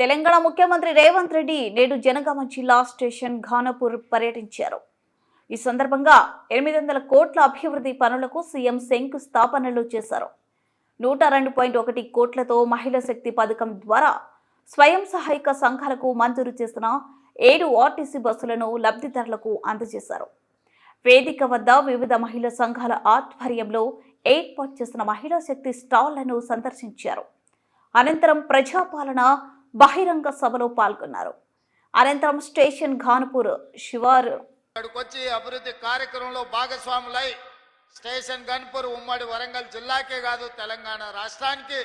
తెలంగాణ ముఖ్యమంత్రి రేవంత్ రెడ్డి నేడు జనగామ జిల్లా స్టేషన్ ఘానపూర్ పర్యటించారు. ఈ సందర్భంగా ఎనిమిది వందల కోట్ల అభివృద్ధి పనులకు సీఎం శంకుస్థాపనలు చేశారు. నూట రెండు పాయింట్ ఒకటి కోట్లతో మహిళా శక్తి పథకం ద్వారా స్వయం సహాయక సంఘాలకు మంజూరు చేసిన ఏడు ఆర్టీసీ బస్సులను లబ్ధిదారులకు అందజేశారు. వేదిక వద్ద వివిధ మహిళా సంఘాల ఆధ్వర్యంలో ఏర్పాటు చేసిన మహిళా శక్తి స్టాళ్ళను సందర్శించారు. అనంతరం ప్రజాపాలన బహిరంగ సభలో పాల్గొన్నారు. అనంతరం స్టేషన్ ఘాన్పూర్ శివారు ఇక్కడికొచ్చి అభివృద్ధి కార్యక్రమంలో భాగస్వాములై స్టేషన్ గన్పూర్ ఉమ్మడి వరంగల్ జిల్లాకే కాదు తెలంగాణ రాష్ట్రానికి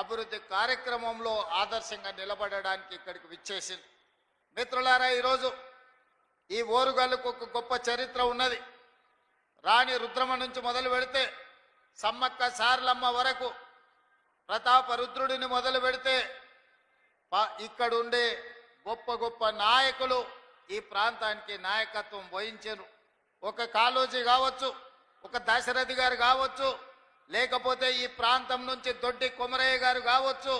అభివృద్ధి కార్యక్రమంలో ఆదర్శంగా నిలబడడానికి ఇక్కడికి విచ్చేసింది. మిత్రులారా ఈరోజు ఈ ఓరుగల్లుకు ఒక గొప్ప చరిత్ర ఉన్నది. రాణి రుద్రమ నుంచి మొదలు పెడితే సమ్మక్క సార్లమ్మ వరకు ప్రతాప రుద్రుడిని మొదలు పెడితే ఇక్కడుండే గొప్ప గొప్ప నాయకులు ఈ ప్రాంతానికి నాయకత్వం వహించారు. ఒక కాళోజీ కావచ్చు ఒక దశరథి గారు కావచ్చు లేకపోతే ఈ ప్రాంతం నుంచి దొడ్డి కుమరయ్య గారు కావచ్చు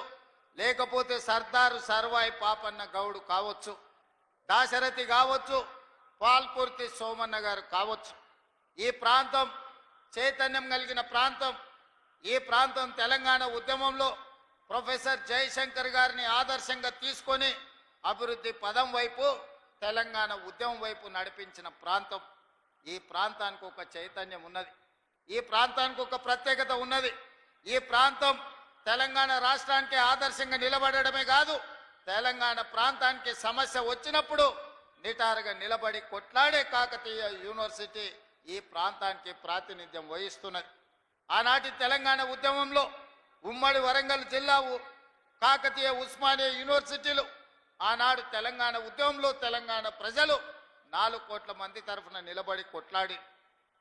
లేకపోతే సర్దారు సర్వాయి పాపన్న గౌడు కావచ్చు దాశరథి కావచ్చు పాల్పూర్తి సోమన్న గారు కావచ్చు. ఈ ప్రాంతం చైతన్యం కలిగిన ప్రాంతం. ఈ ప్రాంతం తెలంగాణ ఉద్యమంలో ప్రొఫెసర్ జయశంకర్ గారిని ఆదర్శంగా తీసుకొని అభివృద్ధి పదం వైపు తెలంగాణ ఉద్యమం వైపు నడిపించిన ప్రాంతం. ఈ ప్రాంతానికి ఒక చైతన్యం ఉన్నది. ఈ ప్రాంతానికి ఒక ప్రత్యేకత ఉన్నది. ఈ ప్రాంతం తెలంగాణ రాష్ట్రానికి ఆదర్శంగా నిలబడడమే కాదు తెలంగాణ ప్రాంతానికి సమస్య వచ్చినప్పుడు నిటారుగా నిలబడి కొట్లాడే కాకతీయ యూనివర్సిటీ ఈ ప్రాంతానికి ప్రాతినిధ్యం వహిస్తున్నది. ఆనాటి తెలంగాణ ఉద్యమంలో ఉమ్మడి వరంగల్ జిల్లా కాకతీయ ఉస్మానియా యూనివర్సిటీలు. ఆనాడు తెలంగాణ ఉద్యమంలో తెలంగాణ ప్రజలు నాలుగు కోట్ల మంది తరఫున నిలబడి కొట్లాడి.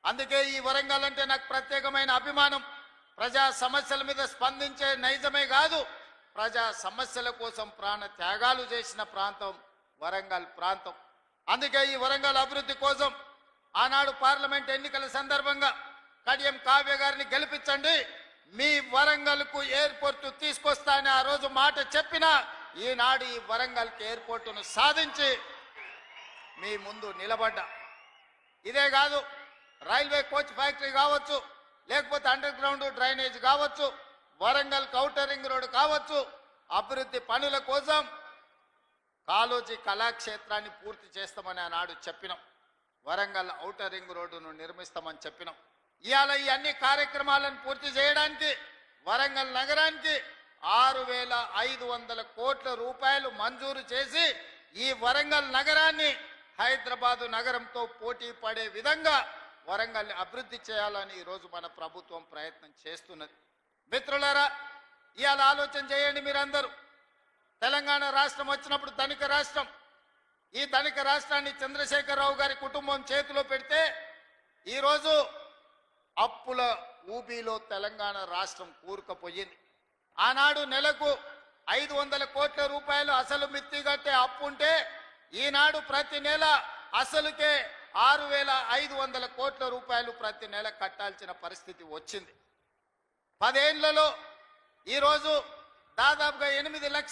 అందుకే ఈ వరంగల్ అంటే నాకు ప్రత్యేకమైన అభిమానం. ప్రజా సమస్యల మీద స్పందించే నైజమే కాదు ప్రజా సమస్యల కోసం ప్రాణ త్యాగాలు చేసిన ప్రాంతం వరంగల్ ప్రాంతం. అందుకే ఈ వరంగల్ అభివృద్ధి కోసం ఆనాడు పార్లమెంట్ ఎన్నికల సందర్భంగా కడియం కావ్య గారిని గెలిపించండి. మీ వరంగల్కు ఎయిర్పోర్ట్ తీసుకొస్తానని ఆ రోజు మాట చెప్పిన ఈనాడు ఈ వరంగల్కి ఎయిర్పోర్టును సాధించి మీ ముందు నిలబడ్డా. ఇదే కాదు రైల్వే కోచ్ ఫ్యాక్టరీ కావచ్చు లేకపోతే అండర్ గ్రౌండ్ డ్రైనేజ్ కావచ్చు వరంగల్ కౌటరింగ్ రోడ్ కావచ్చు అభివృద్ధి పనుల కోసం కాలోజీ కళాక్షేత్రాన్ని పూర్తి చేస్తామని ఆనాడు చెప్పినాం. వరంగల్ ఔటర్ రింగ్ రోడ్డును నిర్మిస్తామని చెప్పినాం. ఇవాళ ఈ అన్ని కార్యక్రమాలను పూర్తి చేయడానికి వరంగల్ నగరానికి ఆరు వేల ఐదు వందల కోట్ల రూపాయలు మంజూరు చేసి ఈ వరంగల్ నగరాన్ని హైదరాబాదు నగరంతో పోటీ పడే విధంగా వరంగల్ని అభివృద్ధి చేయాలని ఈరోజు మన ప్రభుత్వం ప్రయత్నం చేస్తున్నది. మిత్రులారా ఇవాళ ఆలోచన చేయండి మీరందరూ. తెలంగాణ రాష్ట్రం వచ్చినప్పుడు ధనిక రాష్ట్రం. ఈ ధనిక రాష్ట్రాన్ని చంద్రశేఖరరావు గారి కుటుంబం చేతిలో పెడితే ఈరోజు అప్పుల ఊబీలో తెలంగాణ రాష్ట్రం కూరుకుపోయింది. ఆనాడు నెలకు ఐదు వందల కోట్ల రూపాయలు అసలు మిత్తి కట్టే అప్పు ఉంటే ఈనాడు ప్రతి నెల అసలుకే ఆరు వేల ఐదు వందల కోట్ల రూపాయలు ప్రతి నెల కట్టాల్సిన పరిస్థితి వచ్చింది. పదేళ్ళలో ఈరోజు దాదాపుగా ఎనిమిది లక్షల